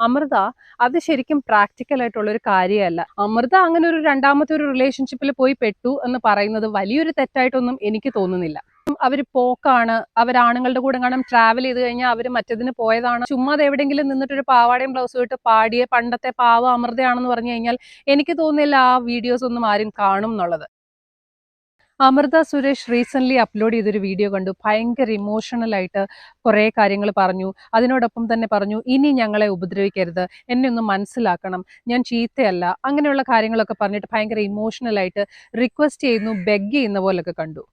അമൃത അത് ശരിക്കും പ്രാക്ടിക്കൽ ആയിട്ടുള്ള ഒരു കാര്യമല്ല. അമൃത അങ്ങനെ ഒരു രണ്ടാമത്തെ ഒരു റിലേഷൻഷിപ്പിൽ പോയി പെട്ടു എന്ന് പറയുന്നത് വലിയൊരു തെറ്റായിട്ടൊന്നും എനിക്ക് തോന്നുന്നില്ല. അവർ പോക്കാണ് അവരാണുങ്ങളുടെ കൂടെ കാണാൻ ട്രാവൽ ചെയ്ത് കഴിഞ്ഞാൽ അവർ മറ്റതിന് പോയതാണ്. ചുമ്മാ എവിടെയെങ്കിലും നിന്നിട്ടൊരു പാവാടയും ബ്ലൗസും ഇട്ട് പാടിയ പണ്ടത്തെ പാവ അമൃതയാണെന്ന് പറഞ്ഞു കഴിഞ്ഞാൽ എനിക്ക് തോന്നുന്നില്ല ആ വീഡിയോസ് ഒന്നും ആരും കാണും എന്നുള്ളത്. അമൃത സുരേഷ് റീസെന്റ് അപ്ലോഡ് ചെയ്തൊരു വീഡിയോ കണ്ടു. ഭയങ്കര ഇമോഷണൽ ആയിട്ട് കുറേ കാര്യങ്ങൾ പറഞ്ഞു. അതിനോടൊപ്പം തന്നെ പറഞ്ഞു ഇനി ഞങ്ങളെ ഉപദ്രവിക്കരുത്. എന്നെ ഒന്ന് മനസ്സിലാക്കണം. ഞാൻ ചീത്തയല്ല. അങ്ങനെയുള്ള കാര്യങ്ങളൊക്കെ പറഞ്ഞിട്ട് ഭയങ്കര ഇമോഷണൽ ആയിട്ട് റിക്വസ്റ്റ് ചെയ്യുന്നു ബെഗ് ചെയ്യുന്ന പോലൊക്കെ കണ്ടു.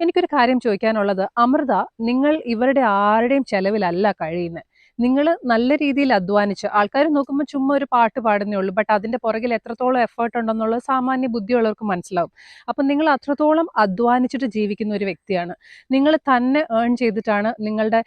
എനിക്കൊരു കാര്യം ചോദിക്കാനുള്ളത്. അമൃത നിങ്ങൾ ഇവരുടെ ആരുടെയും ചെലവിലല്ല കഴിയുന്നത് നിങ്ങൾ നല്ല രീതിയിൽ അധ്വാനിച്ച് ആൾക്കാർ നോക്കുമ്പോൾ ചുമ്മാ ഒരു പാട്ട് പാടുന്നേ ഉള്ളൂ ബട്ട് അതിന്റെ പുറകിൽ എത്രത്തോളം എഫേർട്ട് ഉണ്ടെന്നുള്ളത് സാമാന്യ ബുദ്ധിയുള്ളവർക്ക് മനസ്സിലാവും. അപ്പം നിങ്ങൾ അത്രത്തോളം അധ്വാനിച്ചിട്ട് ജീവിക്കുന്ന ഒരു വ്യക്തിയാണ്. നിങ്ങൾ തന്നെ ഏൺ ചെയ്തിട്ടാണ് നിങ്ങളുടെ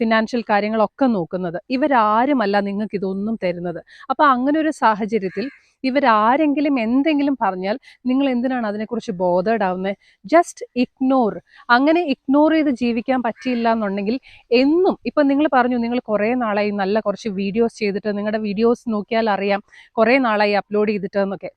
ഫിനാൻഷ്യൽ കാര്യങ്ങളൊക്കെ നോക്കുന്നത്. ഇവരാരുമല്ല നിങ്ങൾക്ക് ഇതൊന്നും തരുന്നത്. അപ്പം അങ്ങനെ ഒരു സാഹചര്യത്തിൽ ഇവരാരെങ്കിലും എന്തെങ്കിലും പറഞ്ഞാൽ നിങ്ങൾ എന്തിനാണ് അതിനെക്കുറിച്ച് ബോധേഡ് ആവുന്നത് ജസ്റ്റ് ഇഗ്നോർ അങ്ങനെ ഇഗ്നോർ ചെയ്ത് ജീവിക്കാൻ പറ്റിയില്ല എന്നുണ്ടെങ്കിൽ എന്നും ഇപ്പം നിങ്ങൾ പറഞ്ഞു നിങ്ങൾ കുറേ നാളായി നല്ല കുറച്ച് വീഡിയോസ് ചെയ്തിട്ട് നിങ്ങളുടെ വീഡിയോസ് നോക്കിയാൽ അറിയാം കുറേ നാളായി അപ്ലോഡ് ചെയ്തിട്ട് എന്നൊക്കെ.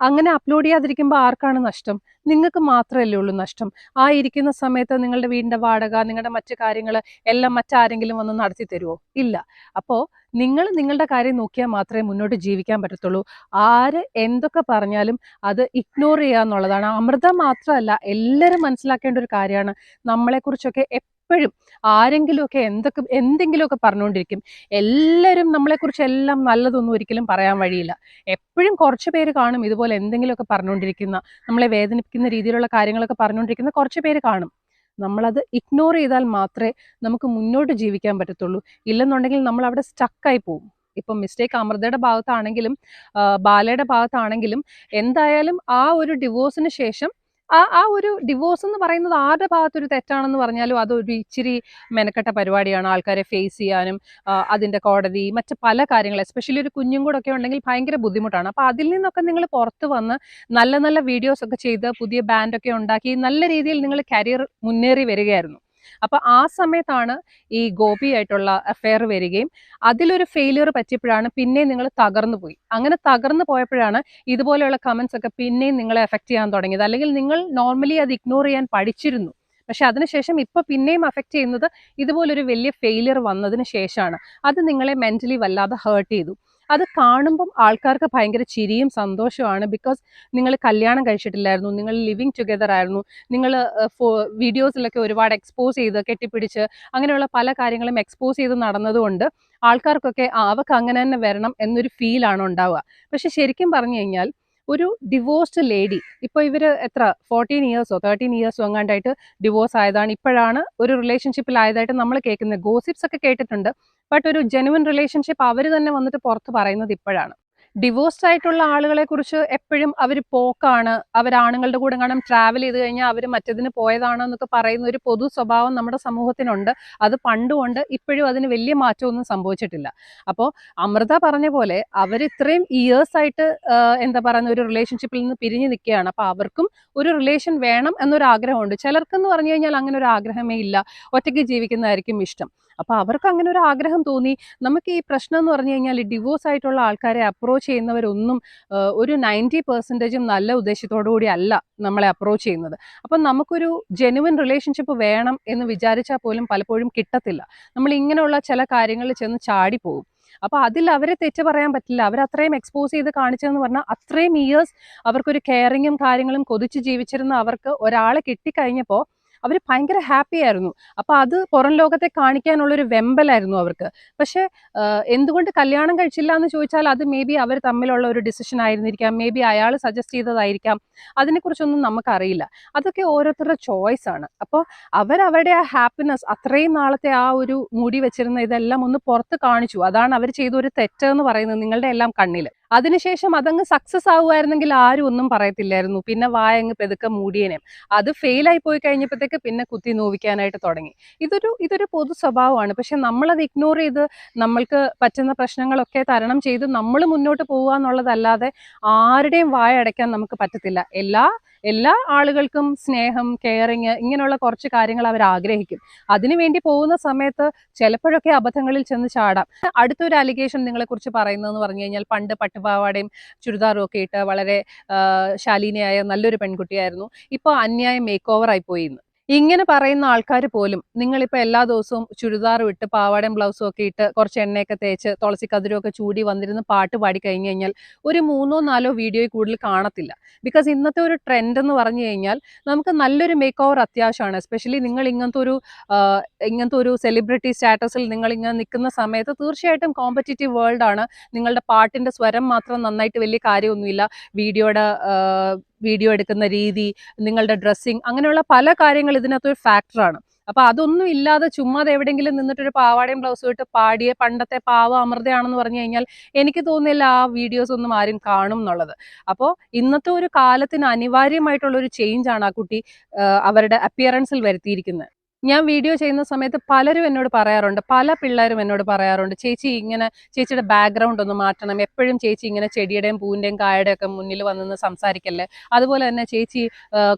അങ്ങനെ അപ്ലോഡ് ചെയ്യാതിരിക്കുമ്പോൾ ആർക്കാണ് നഷ്ടം? നിങ്ങൾക്ക് മാത്രമല്ലേ ഉള്ളൂ നഷ്ടം. ആ ഇരിക്കുന്ന സമയത്ത് നിങ്ങളുടെ വീടിന്റെ വാടക നിങ്ങളുടെ മറ്റു കാര്യങ്ങൾ എല്ലാം മറ്റാരെങ്കിലും വന്ന് നടത്തി തരുമോ ഇല്ല. അപ്പോൾ നിങ്ങൾ നിങ്ങളുടെ കാര്യം നോക്കിയാൽ മാത്രമേ മുന്നോട്ട് ജീവിക്കാൻ പറ്റത്തുള്ളൂ. ആര് എന്തൊക്കെ പറഞ്ഞാലും അത് ഇഗ്നോർ ചെയ്യുക എന്നുള്ളതാണ്. അമൃത മാത്രമല്ല എല്ലാവരും മനസ്സിലാക്കേണ്ട ഒരു കാര്യമാണ്. നമ്മളെക്കുറിച്ചൊക്കെ എപ്പോഴും ആരെങ്കിലുമൊക്കെ എന്തൊക്കെ എന്തെങ്കിലുമൊക്കെ പറഞ്ഞുകൊണ്ടിരിക്കും. എല്ലാവരും നമ്മളെക്കുറിച്ച് എല്ലാം നല്ലതൊന്നും ഒരിക്കലും പറയാൻ വഴിയില്ല. എപ്പോഴും കുറച്ച് പേര് കാണും ഇതുപോലെ എന്തെങ്കിലുമൊക്കെ പറഞ്ഞുകൊണ്ടിരിക്കുന്ന നമ്മളെ വേദനിപ്പിക്കുന്ന രീതിയിലുള്ള കാര്യങ്ങളൊക്കെ പറഞ്ഞുകൊണ്ടിരിക്കുന്ന കുറച്ച് പേര് കാണും. നമ്മളത് ഇഗ്നോർ ചെയ്താൽ മാത്രമേ നമുക്ക് മുന്നോട്ട് ജീവിക്കാൻ പറ്റത്തുള്ളൂ. ഇല്ലെന്നുണ്ടെങ്കിൽ നമ്മൾ അവിടെ സ്റ്റക്കായി പോകും ഇപ്പം മിസ്റ്റേക്ക് അമൃതയുടെ ഭാഗത്താണെങ്കിലും ബാലയുടെ ഭാഗത്താണെങ്കിലും എന്തായാലും ആ ഒരു ഡിവോഴ്സിന് ശേഷം ആ ആ ഒരു ഡിവോഴ്സ് എന്ന് പറയുന്നത് ആരുടെ ഭാഗത്തൊരു തെറ്റാണെന്ന് പറഞ്ഞാലും അതൊരു ഇച്ചിരി മെനക്കെട്ട പരിപാടിയാണ്. ആൾക്കാരെ ഫേസ് ചെയ്യാനും അതിന്റെ കോടതി മറ്റ് പല കാര്യങ്ങൾ എസ്പെഷ്യലി ഒരു കുഞ്ഞും കൂടെ ഒക്കെ ഉണ്ടെങ്കിൽ ഭയങ്കര ബുദ്ധിമുട്ടാണ്. അപ്പോൾ അതിൽ നിന്നൊക്കെ നിങ്ങൾ പുറത്ത് വന്ന് നല്ല നല്ല വീഡിയോസ് ഒക്കെ ചെയ്ത് പുതിയ ബാൻഡൊക്കെ ഉണ്ടാക്കി നല്ല രീതിയിൽ നിങ്ങൾ കരിയർ മുന്നേറി വരികയായിരുന്നു. അപ്പൊ ആ സമയത്താണ് ഈ ഗോപിയായിട്ടുള്ള അഫെയർ വരികയും അതിലൊരു ഫെയിലിയർ പറ്റിയപ്പോഴാണ് പിന്നെയും നിങ്ങൾ തകർന്നു പോയി. അങ്ങനെ തകർന്നു പോയപ്പോഴാണ് ഇതുപോലെയുള്ള കമന്റ്സ് ഒക്കെ പിന്നെയും നിങ്ങളെ എഫക്ട് ചെയ്യാൻ തുടങ്ങിയത്. അല്ലെങ്കിൽ നിങ്ങൾ നോർമലി അത് ഇഗ്നോർ ചെയ്യാൻ പഠിച്ചിരുന്നു. പക്ഷെ അതിനുശേഷം ഇപ്പൊ പിന്നെയും അഫക്റ്റ് ചെയ്യുന്നത് ഇതുപോലൊരു വലിയ ഫെയിലിയർ വന്നതിന് ശേഷമാണ്. അത് നിങ്ങളെ മെന്റലി വല്ലാതെ ഹേർട്ട് ചെയ്തു. അത് കാണുമ്പം ആൾക്കാർക്ക് ഭയങ്കര ചിരിയും സന്തോഷമാണ് ബിക്കോസ് നിങ്ങൾ കല്യാണം കഴിച്ചിട്ടില്ലായിരുന്നു നിങ്ങൾ ലിവിങ് ടുഗെദർ ആയിരുന്നു നിങ്ങൾ വീഡിയോസിലൊക്കെ ഒരുപാട് എക്സ്പോസ് ചെയ്ത് കെട്ടിപ്പിടിച്ച് അങ്ങനെയുള്ള പല കാര്യങ്ങളും എക്സ്പോസ് ചെയ്ത് നടന്നതുകൊണ്ട് ആൾക്കാർക്കൊക്കെ അവക്ക് അങ്ങനെ തന്നെ വരണം എന്നൊരു ഫീലാണ് ഉണ്ടാവുക. പക്ഷെ ശരിക്കും പറഞ്ഞു കഴിഞ്ഞാൽ ഒരു ഡിവോഴ്സ്ഡ് ലേഡി ഇപ്പോൾ ഇവർ എത്ര? ഫോർട്ടീൻ ഇയേഴ്സോ തേർട്ടീൻ ഇയേഴ്സോ എങ്ങാണ്ടായിട്ട് ഡിവോഴ്സ് ആയതാണ്. ഇപ്പോഴാണ് ഒരു റിലേഷൻഷിപ്പിലായതായിട്ട് നമ്മൾ കേൾക്കുന്നത്. ഗോസിപ്സ് ഒക്കെ കേട്ടിട്ടുണ്ട്. ബട്ട് ഒരു ജെനുവൻ റിലേഷൻഷിപ്പ് അവർ തന്നെ വന്നിട്ട് പുറത്ത് പറയുന്നത് ഇപ്പോഴാണ്. ഡിവോഴ്സ്ഡ് ആയിട്ടുള്ള ആളുകളെ കുറിച്ച് എപ്പോഴും അവർ പോക്കാണ്. അവർ ആണുങ്ങളുടെ കൂടെ കാണാൻ ട്രാവൽ ചെയ്ത് കഴിഞ്ഞാൽ അവർ മറ്റതിന് പോയതാണ് എന്നൊക്കെ പറയുന്ന ഒരു പൊതു സ്വഭാവം നമ്മുടെ സമൂഹത്തിനുണ്ട്. അത് പണ്ടുകൊണ്ട് ഇപ്പോഴും അതിന് വലിയ മാറ്റമൊന്നും സംഭവിച്ചിട്ടില്ല. അപ്പോൾ അമൃത പറഞ്ഞ പോലെ അവർ ഇത്രയും ഇയേഴ്സ് ആയിട്ട് എന്താ പറയുന്ന ഒരു റിലേഷൻഷിപ്പിൽ നിന്ന് പിരിഞ്ഞു നിൽക്കുകയാണ്. അപ്പോൾ അവർക്കും ഒരു റിലേഷൻ വേണം എന്നൊരു ആഗ്രഹമുണ്ട്. ചിലർക്കെന്ന് പറഞ്ഞു കഴിഞ്ഞാൽ അങ്ങനെ ഒരു ആഗ്രഹമേ ഇല്ല. ഒറ്റയ്ക്ക് ജീവിക്കുന്നതായിരിക്കും ഇഷ്ടം. അപ്പോൾ അവർക്ക് അങ്ങനെ ഒരു ആഗ്രഹം തോന്നി. നമുക്ക് ഈ പ്രശ്നം എന്ന് പറഞ്ഞു കഴിഞ്ഞാൽ ഡിവോഴ്സ് ആയിട്ടുള്ള ആൾക്കാരെ അപ്രോച്ച് ചെയ്യുന്നവരൊന്നും ഒരു നയന്റി പെർസെന്റേജും നല്ല ഉദ്ദേശത്തോടു കൂടി അല്ല നമ്മളെ അപ്രോച്ച് ചെയ്യുന്നത്. അപ്പം നമുക്കൊരു ജെനുവിൻ റിലേഷൻഷിപ്പ് വേണം എന്ന് വിചാരിച്ചാൽ പോലും പലപ്പോഴും കിട്ടത്തില്ല. നമ്മൾ ഇങ്ങനെയുള്ള ചില കാര്യങ്ങളിൽ ചെന്ന് ചാടിപ്പോകും. അപ്പൊ അതിൽ അവരെ തെറ്റ് പറയാൻ പറ്റില്ല. അവർ അത്രയും എക്സ്പോസ് ചെയ്ത് കാണിച്ചതെന്ന് പറഞ്ഞാൽ അത്രയും ഇയേഴ്സ് അവർക്കൊരു കെയറിങ്ങും കാര്യങ്ങളും കൊതിച്ച് ജീവിച്ചിരുന്ന അവർക്ക് ഒരാളെ കിട്ടിക്കഴിഞ്ഞപ്പോൾ അവർ ഭയങ്കര ഹാപ്പി ആയിരുന്നു. അപ്പോൾ അത് പുറം ലോകത്തെ കാണിക്കാനുള്ളൊരു വെമ്പലായിരുന്നു അവർക്ക്. പക്ഷേ എന്തുകൊണ്ട് കല്യാണം കഴിച്ചില്ല എന്ന് ചോദിച്ചാൽ അത് മേ ബി അവർ തമ്മിലുള്ള ഒരു ഡിസിഷൻ ആയിരുന്നിരിക്കാം. മേ ബി അയാൾ സജസ്റ്റ് ചെയ്തതായിരിക്കാം. അതിനെക്കുറിച്ചൊന്നും നമുക്കറിയില്ല. അതൊക്കെ ഓരോരുത്തരുടെ ചോയ്സ് ആണ്. അപ്പോൾ അവരവരുടെ ആ ഹാപ്പിനെസ് അത്രയും നാളത്തെ ആ ഒരു മുടി വെച്ചിരുന്ന ഇതെല്ലാം ഒന്ന് പുറത്ത് കാണിച്ചു. അതാണ് അവർ ചെയ്ത ഒരു തെറ്റെന്ന് പറയുന്നത് നിങ്ങളുടെ എല്ലാം കണ്ണിൽ അതിനുശേഷം അതങ്ങ് സക്സസ് ആവുമായിരുന്നെങ്കിൽ ആരും ഒന്നും പറയത്തില്ലായിരുന്നു. പിന്നെ വായ അങ്ങ് പെതുക്കെ മൂടിയനെ. അത് ഫെയിൽ ആയി പോയി കഴിഞ്ഞപ്പോഴത്തേക്ക് പിന്നെ കുത്തി നോവിക്കാനായിട്ട് തുടങ്ങി. ഇതൊരു ഇതൊരു പൊതു സ്വഭാവമാണ്. പക്ഷെ നമ്മളത് ഇഗ്നോർ ചെയ്ത് നമ്മൾക്ക് പറ്റുന്ന പ്രശ്നങ്ങളൊക്കെ തരണം ചെയ്ത് നമ്മൾ മുന്നോട്ട് പോവുക എന്നുള്ളതല്ലാതെ ആരുടെയും വായ അടയ്ക്കാൻ നമുക്ക് പറ്റത്തില്ല. എല്ലാ എല്ലാ ആളുകൾക്കും സ്നേഹം കെയറിങ് ഇങ്ങനെയുള്ള കുറച്ച് കാര്യങ്ങൾ അവർ ആഗ്രഹിക്കും. അതിനുവേണ്ടി പോകുന്ന സമയത്ത് ചിലപ്പോഴൊക്കെ അബദ്ധങ്ങളിൽ ചെന്ന് ചാടാം. അടുത്തൊരു അലിഗേഷൻ നിങ്ങളെക്കുറിച്ച് പറയുന്നതെന്ന് പറഞ്ഞു കഴിഞ്ഞാൽ പണ്ട് പട്ടുപാവാടയും ചുരിദാറും ഒക്കെ ഇട്ട് വളരെ ശാലീനയായ നല്ലൊരു പെൺകുട്ടിയായിരുന്നു. ഇപ്പോൾ അന്യായം മേക്ക് ഓവർ ആയി പോയി എന്ന്. ഇങ്ങനെ പറയുന്ന ആൾക്കാർ പോലും നിങ്ങളിപ്പോൾ എല്ലാ ദിവസവും ചുരിദാറും ഇട്ട് പാവാടയും ബ്ലൗസും ഒക്കെ ഇട്ട് കുറച്ച് എണ്ണയൊക്കെ തേച്ച് തുളസി കതിരും ഒക്കെ ചൂടി വന്നിരുന്ന് പാട്ട് പാടി കഴിഞ്ഞു കഴിഞ്ഞാൽ ഒരു മൂന്നോ നാലോ വീഡിയോയിൽ കൂടുതൽ കാണത്തില്ല. ബിക്കോസ് ഇന്നത്തെ ഒരു ട്രെൻഡ് എന്ന് പറഞ്ഞു കഴിഞ്ഞാൽ നമുക്ക് നല്ലൊരു മേക്ക് ഓവർ അത്യാവശ്യമാണ്. എസ്പെഷ്യലി നിങ്ങൾ ഇങ്ങനത്തെ ഒരു ഇങ്ങനത്തെ ഒരു സെലിബ്രിറ്റി സ്റ്റാറ്റസിൽ നിങ്ങൾ ഇങ്ങനെ നിൽക്കുന്ന സമയത്ത് തീർച്ചയായിട്ടും കോമ്പറ്റീറ്റീവ് വേൾഡാണ് നിങ്ങളുടെ പാട്ടിന്റെ സ്വരം മാത്രം നന്നായിട്ട് വലിയ കാര്യമൊന്നുമില്ല. വീഡിയോയുടെ വീഡിയോ എടുക്കുന്ന രീതി നിങ്ങളുടെ ഡ്രസ്സിങ് അങ്ങനെയുള്ള പല കാര്യങ്ങൾ ഇതിനകത്തൊരു ഫാക്ടറാണ് അപ്പൊ അതൊന്നും ഇല്ലാതെ ചുമ്മാതെ എവിടെയെങ്കിലും നിന്നിട്ടൊരു പാവാടയും ബ്ലൗസും ഇട്ട് പാടിയ പണ്ടത്തെ പാവ അമൃതയാണെന്ന് പറഞ്ഞു കഴിഞ്ഞാൽ എനിക്ക് തോന്നുന്നില്ല ആ വീഡിയോസ് ഒന്നും ആരും കാണും എന്നുള്ളത്. അപ്പോൾ ഇന്നത്തെ ഒരു കാലത്തിന് അനിവാര്യമായിട്ടുള്ള ഒരു ചേഞ്ച് ആണ് ആ കുട്ടി അവരുടെ അപ്പിയറൻസിൽ വരുത്തിയിരിക്കുന്നത്. ഞാൻ വീഡിയോ ചെയ്യുന്ന സമയത്ത് പലരും എന്നോട് പറയാറുണ്ട് പല പിള്ളേരും എന്നോട് പറയാറുണ്ട് ചേച്ചി ഇങ്ങനെ ചേച്ചിയുടെ ബാക്ക്ഗ്രൗണ്ട് ഒന്ന് മാറ്റണം. എപ്പോഴും ചേച്ചി ഇങ്ങനെ ചെടിയുടെയും പൂവിന്റെയും കായുടെയും ഒക്കെ മുന്നിൽ വന്നെന്ന് സംസാരിക്കല്ലേ? അതുപോലെ തന്നെ ചേച്ചി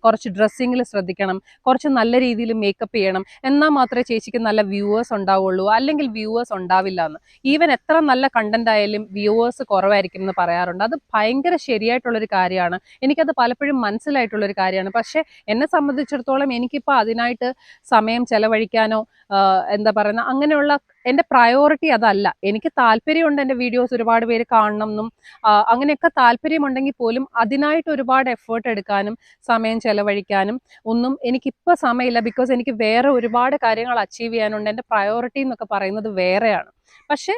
കുറച്ച് ഡ്രസ്സിങ്ങിൽ ശ്രദ്ധിക്കണം. കുറച്ച് നല്ല രീതിയിൽ മേക്കപ്പ് ചെയ്യണം. എന്നാൽ മാത്രമേ ചേച്ചിക്ക് നല്ല വ്യൂവേഴ്സ് ഉണ്ടാവുള്ളൂ. അല്ലെങ്കിൽ വ്യൂവേഴ്സ് ഉണ്ടാവില്ല എന്ന്. ഈവൻ എത്ര നല്ല കണ്ടന്റ് ആയാലും വ്യൂവേഴ്സ് കുറവായിരിക്കും എന്ന് പറയാറുണ്ട്. അത് ഭയങ്കര ശരിയായിട്ടുള്ളൊരു കാര്യമാണ്. എനിക്കത് പലപ്പോഴും മനസ്സിലായിട്ടുള്ളൊരു കാര്യമാണ്. പക്ഷേ എന്നെ സംബന്ധിച്ചിടത്തോളം എനിക്കിപ്പോൾ അതിനായിട്ട് സമയം ചെലവഴിക്കാനോ ആ, എന്താ പറയുന്ന അങ്ങനെയുള്ള എന്റെ പ്രയോറിറ്റി അതല്ല. എനിക്ക് താല്പര്യമുണ്ട് എന്റെ വീഡിയോസ് ഒരുപാട് പേര് കാണണം എന്നും അങ്ങനെയൊക്കെ താല്പര്യമുണ്ടെങ്കിൽ പോലും അതിനായിട്ട് ഒരുപാട് എഫേർട്ട് എടുക്കാനും സമയം ചെലവഴിക്കാനും ഒന്നും എനിക്കിപ്പോൾ സമയമില്ല. ബിക്കോസ് എനിക്ക് വേറെ ഒരുപാട് കാര്യങ്ങൾ അച്ചീവ് ചെയ്യാനുണ്ട്. എന്റെ പ്രയോറിറ്റി എന്നൊക്കെ പറയുന്നത് വേറെയാണ്. പക്ഷേ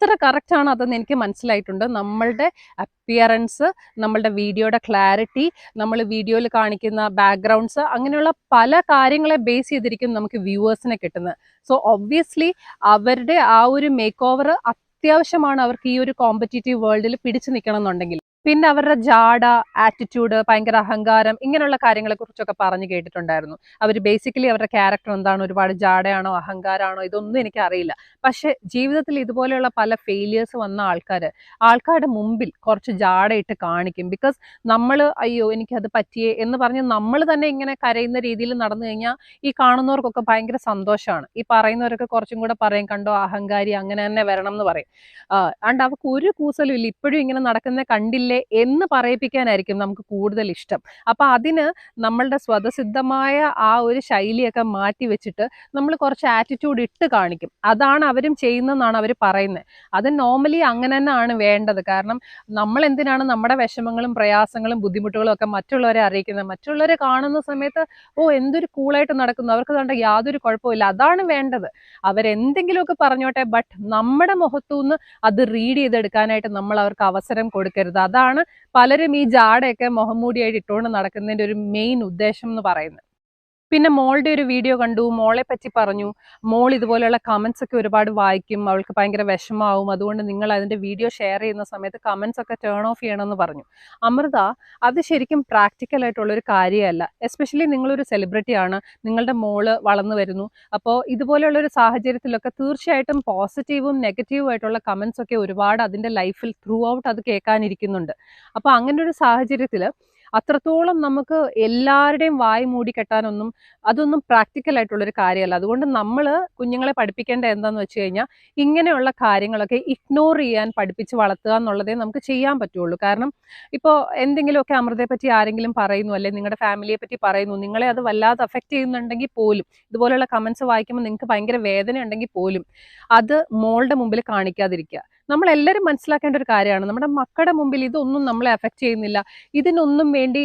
എത്ര ആണ് അതെന്ന് എനിക്ക് മനസ്സിലായിട്ടുണ്ട്. നമ്മളുടെ അപ്പിയറൻസ് നമ്മളുടെ വീഡിയോയുടെ ക്ലാരിറ്റി നമ്മൾ വീഡിയോയിൽ കാണിക്കുന്ന ബാക്ക്ഗ്രൗണ്ട്സ് അങ്ങനെയുള്ള പല കാര്യങ്ങളെ ബേസ് ചെയ്തിരിക്കും നമുക്ക് വ്യൂവേഴ്സിനെ കിട്ടുന്നത്. സോ ഒബ്വിയസ്ലി അവരുടെ ആ ഒരു മേക്ക് ഓവർ അത്യാവശ്യമാണ് അവർക്ക് ഈ ഒരു കോമ്പറ്റീറ്റീവ് വേൾഡിൽ പിടിച്ചു നിൽക്കണം എന്നുണ്ടെങ്കിൽ പിന്നെ അവരുടെ ജാട ആറ്റിറ്റ്യൂഡ് ഭയങ്കര അഹങ്കാരം ഇങ്ങനെയുള്ള കാര്യങ്ങളെ കുറിച്ചൊക്കെ പറഞ്ഞു കേട്ടിട്ടുണ്ടായിരുന്നു. അവർ ബേസിക്കലി അവരുടെ ക്യാരക്ടർ എന്താണ്? ഒരുപാട് ജാടയാണോ അഹങ്കാരമാണോ ഇതൊന്നും എനിക്ക് അറിയില്ല പക്ഷെ ജീവിതത്തിൽ ഇതുപോലെയുള്ള പല ഫെയിലിയേഴ്സ് വന്ന ആൾക്കാർ ആൾക്കാരുടെ മുമ്പിൽ കുറച്ച് ജാടയിട്ട് കാണിക്കും. ബിക്കോസ് നമ്മൾ അയ്യോ എനിക്കത് പറ്റിയേ എന്ന് പറഞ്ഞ് നമ്മൾ തന്നെ ഇങ്ങനെ കരയുന്ന രീതിയിൽ നടന്നു കഴിഞ്ഞാൽ ഈ കാണുന്നവർക്കൊക്കെ ഭയങ്കര സന്തോഷമാണ്. ഈ പറയുന്നവരൊക്കെ കുറച്ചും കൂടെ പറയും കണ്ടോ അഹങ്കാരി അങ്ങനെ തന്നെ വരണം എന്ന് പറയും. അണ്ട് അവർക്ക് ഒരു കൂസലും ഇല്ല. ഇപ്പോഴും ഇങ്ങനെ നടക്കുന്ന കണ്ടില്ലേ? എന്ന് പറയിപ്പിക്കാനായിരിക്കും നമുക്ക് കൂടുതൽ ഇഷ്ടം. അപ്പൊ അതിന് നമ്മളുടെ സ്വതസിദ്ധമായ ആ ഒരു ശൈലിയൊക്കെ മാറ്റി വെച്ചിട്ട് നമ്മൾ കുറച്ച് ആറ്റിറ്റ്യൂഡ് ഇട്ട് കാണിക്കും. അതാണ് അവരും ചെയ്യുന്നതെന്നാണ് അവർ പറയുന്നത്. അത് നോർമലി അങ്ങനെ തന്നെയാണ് വേണ്ടത്. കാരണം നമ്മൾ എന്തിനാണ് നമ്മുടെ വിഷമങ്ങളും പ്രയാസങ്ങളും ബുദ്ധിമുട്ടുകളും ഒക്കെ മറ്റുള്ളവരെ അറിയിക്കുന്നത്? മറ്റുള്ളവരെ കാണുന്ന സമയത്ത് ഓ എന്തൊരു കൂളായിട്ട് നടക്കുന്നു. അവർക്ക് കണ്ട യാതൊരു കുഴപ്പമില്ല അതാണ് വേണ്ടത്. അവരെന്തെങ്കിലുമൊക്കെ പറഞ്ഞോട്ടെ ബട്ട് നമ്മുടെ മുഖത്തു നിന്ന് അത് റീഡ് ചെയ്തെടുക്കാനായിട്ട് നമ്മൾ അവർക്ക് അവസരം കൊടുക്കരുത്. അതാണ് പലരും ഈ ജാടയൊക്കെ മുഖംമൂടിയായിട്ട് ഇട്ടുകൊണ്ട് നടക്കുന്നതിന്റെ ഒരു മെയിൻ ഉദ്ദേശം എന്ന് പറയുന്നത്. പിന്നെ മോളുടെ ഒരു വീഡിയോ കണ്ടു മോളെ പറ്റി പറഞ്ഞു. മോൾ ഇതുപോലെയുള്ള കമൻസ് ഒക്കെ ഒരുപാട് വായിക്കും അവൾക്ക് ഭയങ്കര വിഷമാവും. അതുകൊണ്ട് നിങ്ങൾ അതിന്റെ വീഡിയോ ഷെയർ ചെയ്യുന്ന സമയത്ത് കമൻസ് ഒക്കെ ടേൺ ഓഫ് ചെയ്യണമെന്ന് പറഞ്ഞു. അമൃത അത് ശരിക്കും പ്രാക്ടിക്കൽ ആയിട്ടുള്ളൊരു കാര്യമല്ല. എസ്പെഷ്യലി നിങ്ങളൊരു സെലിബ്രിറ്റി ആണ്. നിങ്ങളുടെ മോൾ വളർന്നു വരുന്നു. അപ്പോൾ ഇതുപോലെയുള്ള ഒരു സാഹചര്യത്തിലൊക്കെ തീർച്ചയായിട്ടും പോസിറ്റീവും നെഗറ്റീവും ആയിട്ടുള്ള കമൻസ് ഒക്കെ ഒരുപാട് അതിന്റെ ലൈഫിൽ ത്രൂ ഔട്ട് അത് കേൾക്കാനിരിക്കുന്നുണ്ട്. അപ്പോൾ അങ്ങനെ ഒരു സാഹചര്യത്തിൽ അത്രത്തോളം നമുക്ക് എല്ലാവരുടെയും വായി മൂടി കെട്ടാനൊന്നും അതൊന്നും പ്രാക്ടിക്കൽ ആയിട്ടുള്ളൊരു കാര്യമല്ല. അതുകൊണ്ട് നമ്മൾ കുഞ്ഞുങ്ങളെ പഠിപ്പിക്കേണ്ട എന്താണെന്ന് വെച്ച് കഴിഞ്ഞാൽ ഇങ്ങനെയുള്ള കാര്യങ്ങളൊക്കെ ഇഗ്നോർ ചെയ്യാൻ പഠിപ്പിച്ച് വളർത്തുക എന്നുള്ളതേ നമുക്ക് ചെയ്യാൻ പറ്റുള്ളൂ. കാരണം ഇപ്പോൾ എന്തെങ്കിലുമൊക്കെ അമൃതയെ പറ്റി ആരെങ്കിലും പറയുന്നു അല്ലെങ്കിൽ നിങ്ങളുടെ ഫാമിലിയെ പറ്റി പറയുന്നു നിങ്ങളെ അത് വല്ലാതെ അഫക്റ്റ് ചെയ്യുന്നുണ്ടെങ്കിൽ പോലും ഇതുപോലെയുള്ള കമൻസ് വായിക്കുമ്പോൾ നിങ്ങൾക്ക് ഭയങ്കര വേദന ഉണ്ടെങ്കിൽ പോലും അത് മോളുടെ മുമ്പിൽ കാണിക്കാതിരിക്കുക. നമ്മളെല്ലാവരും മനസ്സിലാക്കേണ്ട ഒരു കാര്യമാണ്. നമ്മുടെ മക്കളുടെ മുമ്പിൽ ഇതൊന്നും നമ്മളെ അഫക്റ്റ് ചെയ്യുന്നില്ല. ഇതിനൊന്നും വേണ്ടി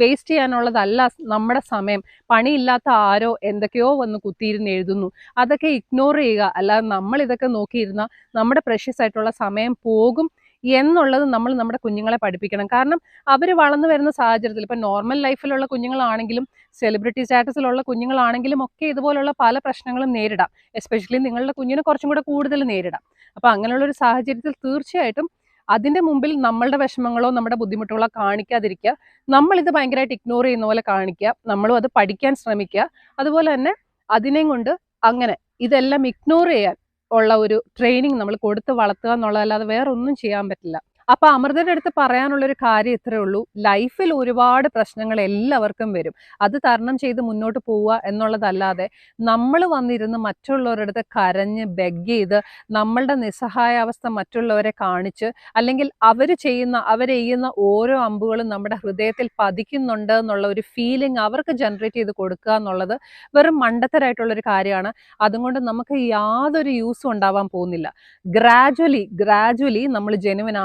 വേസ്റ്റ് ചെയ്യാനുള്ളതല്ല നമ്മുടെ സമയം. പണിയില്ലാത്ത ആരോ എന്തൊക്കെയോ വന്ന് കുത്തിയിരുന്ന് എഴുതുന്നു. അതൊക്കെ ഇഗ്നോർ ചെയ്യുക. അല്ലാതെ നമ്മൾ ഇതൊക്കെ നോക്കിയിരുന്ന നമ്മുടെ പ്രഷ്യസ് ആയിട്ടുള്ള സമയം പോകും. എന്നുള്ളത് നമ്മൾ നമ്മുടെ കുഞ്ഞുങ്ങളെ പഠിപ്പിക്കണം. കാരണം അവർ വളർന്നു വരുന്ന സാഹചര്യത്തിൽ ഇപ്പം നോർമൽ ലൈഫിലുള്ള കുഞ്ഞുങ്ങളാണെങ്കിലും സെലിബ്രിറ്റി സ്റ്റാറ്റസിലുള്ള കുഞ്ഞുങ്ങളാണെങ്കിലും ഒക്കെ ഇതുപോലുള്ള പല പ്രശ്നങ്ങളും നേരിടാം. എസ്പെഷ്യലി നിങ്ങളുടെ കുഞ്ഞിന് കുറച്ചും കൂടെ കൂടുതൽ നേരിടാം. അപ്പം അങ്ങനെയുള്ള ഒരു സാഹചര്യത്തിൽ തീർച്ചയായിട്ടും അതിന്റെ മുമ്പിൽ നമ്മളുടെ വിഷമങ്ങളോ നമ്മുടെ ബുദ്ധിമുട്ടുകളോ കാണിക്കാതിരിക്കുക. നമ്മളിത് ഭയങ്കരമായിട്ട് ഇഗ്നോർ ചെയ്യുന്ന പോലെ കാണിക്കുക. നമ്മളും അത് പഠിക്കാൻ ശ്രമിക്കുക. അതുപോലെ തന്നെ അതിനെയും കൊണ്ട് അങ്ങനെ ഇതെല്ലാം ഇഗ്നോർ ചെയ്യാൻ ഉള്ള ഒരു ട്രെയിനിങ് നമ്മൾ കൊടുത്ത് വളർത്തുക എന്നുള്ളതല്ലാതെ വേറെ ഒന്നും ചെയ്യാൻ പറ്റില്ല. അപ്പൊ അമൃതയുടെ അടുത്ത് പറയാനുള്ളൊരു കാര്യം ഇത്രേ ഉള്ളൂ. ലൈഫിൽ ഒരുപാട് പ്രശ്നങ്ങൾ എല്ലാവർക്കും വരും. അത് തരണം ചെയ്ത് മുന്നോട്ട് പോവുക എന്നുള്ളതല്ലാതെ നമ്മൾ വന്നിരുന്ന് മറ്റുള്ളവരുടെ അടുത്ത് കരഞ്ഞ് ബെഗ് ചെയ്ത് നമ്മളുടെ നിസ്സഹായാവസ്ഥ മറ്റുള്ളവരെ കാണിച്ച് അല്ലെങ്കിൽ അവർ ചെയ്യുന്ന അവരെയ്യുന്ന ഓരോ അമ്പുകളും നമ്മുടെ ഹൃദയത്തിൽ പതിക്കുന്നുണ്ട് എന്നുള്ള ഒരു ഫീലിംഗ് അവർക്ക് ജനറേറ്റ് ചെയ്ത് കൊടുക്കുക എന്നുള്ളത് വെറും മണ്ടത്തരായിട്ടുള്ളൊരു കാര്യമാണ്. അതുകൊണ്ട് നമുക്ക് യാതൊരു യൂസും ഉണ്ടാവാൻ പോകുന്നില്ല. ഗ്രാജ്വലി ഗ്രാജ്വലി നമ്മൾ ജെനുവൻ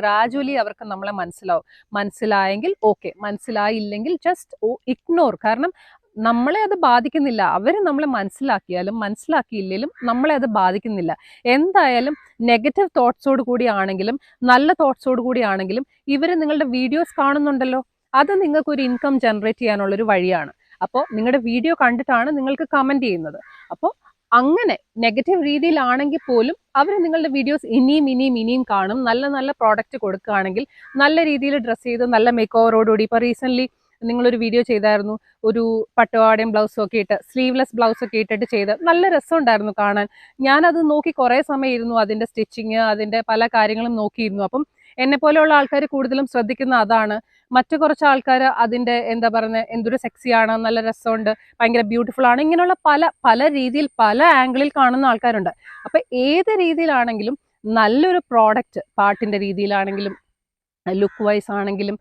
ഗ്രാജുവലി അവർക്ക് നമ്മളെ മനസ്സിലാവും. മനസ്സിലായെങ്കിൽ ഓക്കെ മനസ്സിലായില്ലെങ്കിൽ ജസ്റ്റ് ഇഗ്നോർ കാരണം നമ്മളെ അത് ബാധിക്കുന്നില്ല. അവർ നമ്മളെ മനസ്സിലാക്കിയാലും മനസ്സിലാക്കിയില്ലെങ്കിലും നമ്മളെ അത് ബാധിക്കുന്നില്ല. എന്തായാലും നെഗറ്റീവ് തോട്ട്സോട് കൂടിയാണെങ്കിലും നല്ല തോട്ട്സോട് കൂടിയാണെങ്കിലും ഇവർ നിങ്ങളുടെ വീഡിയോസ് കാണുന്നുണ്ടല്ലോ. അത് നിങ്ങൾക്ക് ഒരു ഇൻകം ജനറേറ്റ് ചെയ്യാനുള്ളൊരു വഴിയാണ്. അപ്പോൾ നിങ്ങളുടെ വീഡിയോ കണ്ടിട്ടാണ് നിങ്ങൾക്ക് കമന്റ് ചെയ്യുന്നത്. അപ്പോൾ അങ്ങനെ നെഗറ്റീവ് രീതിയിലാണെങ്കിൽ പോലും അവർ നിങ്ങളുടെ വീഡിയോസ് ഇനിയും ഇനിയും ഇനിയും കാണും. നല്ല നല്ല പ്രോഡക്റ്റ് കൊടുക്കുകയാണെങ്കിൽ നല്ല രീതിയിൽ ഡ്രസ്സ് ചെയ്ത് നല്ല മേക്ക് ഓവറോടുകൂടി ഇപ്പോൾ റീസെന്റ്ലി നിങ്ങളൊരു വീഡിയോ ചെയ്തായിരുന്നു. ഒരു പട്ടുപാടയും ബ്ലൗസും ഒക്കെ ഇട്ട് സ്ലീവ്ലെസ് ബ്ലൗസ് ഒക്കെ ഇട്ടിട്ട് ചെയ്ത് നല്ല രസമുണ്ടായിരുന്നു കാണാൻ. ഞാനത് നോക്കി കുറേ സമയം ഇരുന്നു അതിന്റെ സ്റ്റിച്ചിങ് അതിന്റെ പല കാര്യങ്ങളും നോക്കിയിരുന്നു. അപ്പം എന്നെ പോലെയുള്ള ആൾക്കാർ കൂടുതലും ശ്രദ്ധിക്കുന്ന അതാണ്. മറ്റു കുറച്ച് ആൾക്കാർ അതിന്റെ എന്താ പറയുന്നത് എന്തൊരു സെക്സിയാണ് നല്ല രസമുണ്ട് ഭയങ്കര ബ്യൂട്ടിഫുൾ ആണ് ഇങ്ങനെയുള്ള പല പല രീതിയിൽ പല ആംഗിളിൽ കാണുന്ന ആൾക്കാരുണ്ട്. അപ്പം ഏത് രീതിയിലാണെങ്കിലും നല്ലൊരു പ്രോഡക്റ്റ് പാട്ടിന്റെ രീതിയിലാണെങ്കിലും ലുക്ക് വൈസ് ആണെങ്കിലും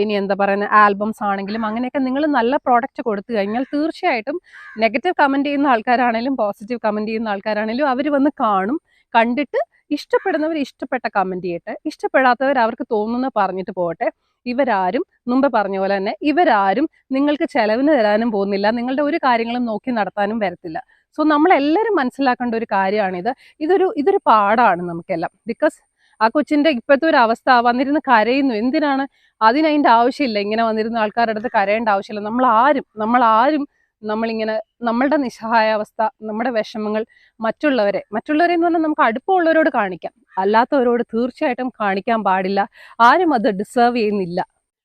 ഇനി എന്താ പറയുന്നത് ആൽബംസ് ആണെങ്കിലും അങ്ങനെയൊക്കെ നിങ്ങൾ നല്ല പ്രോഡക്റ്റ് കൊടുത്തു കഴിഞ്ഞാൽ തീർച്ചയായിട്ടും നെഗറ്റീവ് കമന്റ് ചെയ്യുന്ന ആൾക്കാരാണെങ്കിലും പോസിറ്റീവ് കമന്റ് ചെയ്യുന്ന ആൾക്കാരാണെങ്കിലും അവർ വന്ന് കാണും കണ്ടിട്ട് ഇഷ്ടപ്പെടുന്നവർ ഇഷ്ടപ്പെട്ട കമന്റ് ചെയ്യട്ടെ ഇഷ്ടപ്പെടാത്തവർ അവർക്ക് തോന്നുന്ന പറഞ്ഞിട്ട് പോകട്ടെ ഇവരാരും മുമ്പ് പറഞ്ഞ പോലെ തന്നെ ഇവരാരും നിങ്ങൾക്ക് ചെലവിന് തരാനും പോകുന്നില്ല. നിങ്ങളുടെ ഒരു കാര്യങ്ങളും നോക്കി നടത്താനും വരത്തില്ല. സോ നമ്മളെല്ലാവരും മനസ്സിലാക്കേണ്ട ഒരു കാര്യമാണിത്. ഇതൊരു ഇതൊരു പാടാണ് നമുക്കെല്ലാം. ബിക്കോസ് ആ കൊച്ചിന്റെ ഇപ്പോഴത്തെ ഒരു അവസ്ഥ വന്നിരുന്ന് കരയുന്നു. എന്തിനാണ്? അതിനതിന്റെ ആവശ്യമില്ല. ഇങ്ങനെ വന്നിരുന്ന ആൾക്കാരുടെ അടുത്ത് കരയേണ്ട ആവശ്യമില്ല. നമ്മൾ ആരും നമ്മൾ ആരും നമ്മളിങ്ങനെ നമ്മളുടെ നിസ്സഹായാവസ്ഥ നമ്മുടെ വിഷമങ്ങൾ മറ്റുള്ളവരെ മറ്റുള്ളവരെ എന്ന് പറഞ്ഞാൽ നമുക്ക് അടുപ്പമുള്ളവരോട് കാണിക്കാം. അല്ലാത്തവരോട് തീർച്ചയായിട്ടും കാണിക്കാൻ പാടില്ല. ആരും അത് ഡിസേർവ് ചെയ്യുന്നില്ല.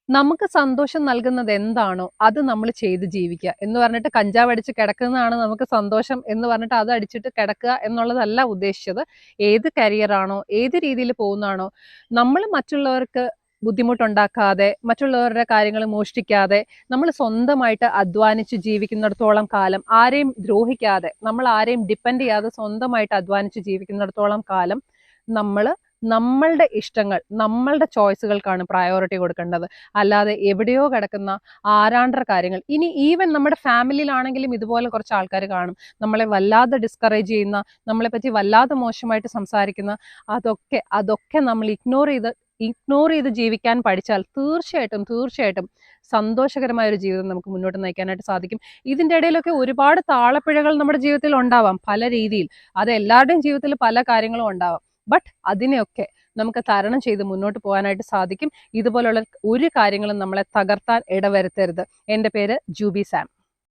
നമുക്ക് സന്തോഷം നൽകുന്നത് എന്താണോ അത് നമ്മൾ ചെയ്ത് ജീവിക്കുക. എന്ന് പറഞ്ഞിട്ട് കഞ്ചാവ് അടിച്ച് കിടക്കുന്നതാണ് നമുക്ക് സന്തോഷം എന്ന് പറഞ്ഞിട്ട് അത് അടിച്ചിട്ട് കിടക്കുക എന്നുള്ളതല്ല ഉദ്ദേശിച്ചത്. ഏത് കരിയറാണോ ഏത് രീതിയിൽ പോകുന്നതാണോ നമ്മൾ മറ്റുള്ളവർക്ക് ബുദ്ധിമുട്ടുണ്ടാക്കാതെ മറ്റുള്ളവരുടെ കാര്യങ്ങൾ മോഷ്ടിക്കാതെ നമ്മൾ സ്വന്തമായിട്ട് അധ്വാനിച്ച് ജീവിക്കുന്നിടത്തോളം കാലം ആരെയും ദ്രോഹിക്കാതെ നമ്മൾ ആരെയും ഡിപ്പെൻഡ് ചെയ്യാതെ സ്വന്തമായിട്ട് അധ്വാനിച്ച് ജീവിക്കുന്നിടത്തോളം കാലം നമ്മൾ നമ്മളുടെ ഇഷ്ടങ്ങൾ നമ്മളുടെ ചോയ്സുകൾക്കാണ് പ്രയോറിറ്റി കൊടുക്കേണ്ടത്. അല്ലാതെ എവിടെയോ കിടക്കുന്ന ആരാണ്ടർ കാര്യങ്ങൾ. ഇനി ഈവൻ നമ്മുടെ ഫാമിലിയിലാണെങ്കിലും ഇതുപോലെ കുറച്ച് ആൾക്കാർ കാണും. നമ്മളെ വല്ലാതെ ഡിസ്കറേജ് ചെയ്യുന്ന നമ്മളെ പറ്റി വല്ലാതെ മോശമായിട്ട് സംസാരിക്കുന്ന അതൊക്കെ അതൊക്കെ നമ്മൾ ഇഗ്നോർ ചെയ്ത് ഇഗ്നോർ ചെയ്ത് ജീവിക്കാൻ പഠിച്ചാൽ തീർച്ചയായിട്ടും തീർച്ചയായിട്ടും സന്തോഷകരമായ ഒരു ജീവിതം നമുക്ക് മുന്നോട്ട് നയിക്കാനായിട്ട് സാധിക്കും. ഇതിന്റെ ഇടയിലൊക്കെ ഒരുപാട് താളപ്പിഴകൾ നമ്മുടെ ജീവിതത്തിൽ ഉണ്ടാവാം പല രീതിയിൽ. അത് എല്ലാവരുടെയും ജീവിതത്തിൽ പല കാര്യങ്ങളും ഉണ്ടാവാം. ബട്ട് അതിനെയൊക്കെ നമുക്ക് തരണം ചെയ്ത് മുന്നോട്ട് പോകാനായിട്ട് സാധിക്കും. ഇതുപോലുള്ള ഒരു കാര്യങ്ങളും നമ്മളെ തകർത്താൻ ഇടവരുത്തരുത്. എന്റെ പേര് ജൂബി സാം.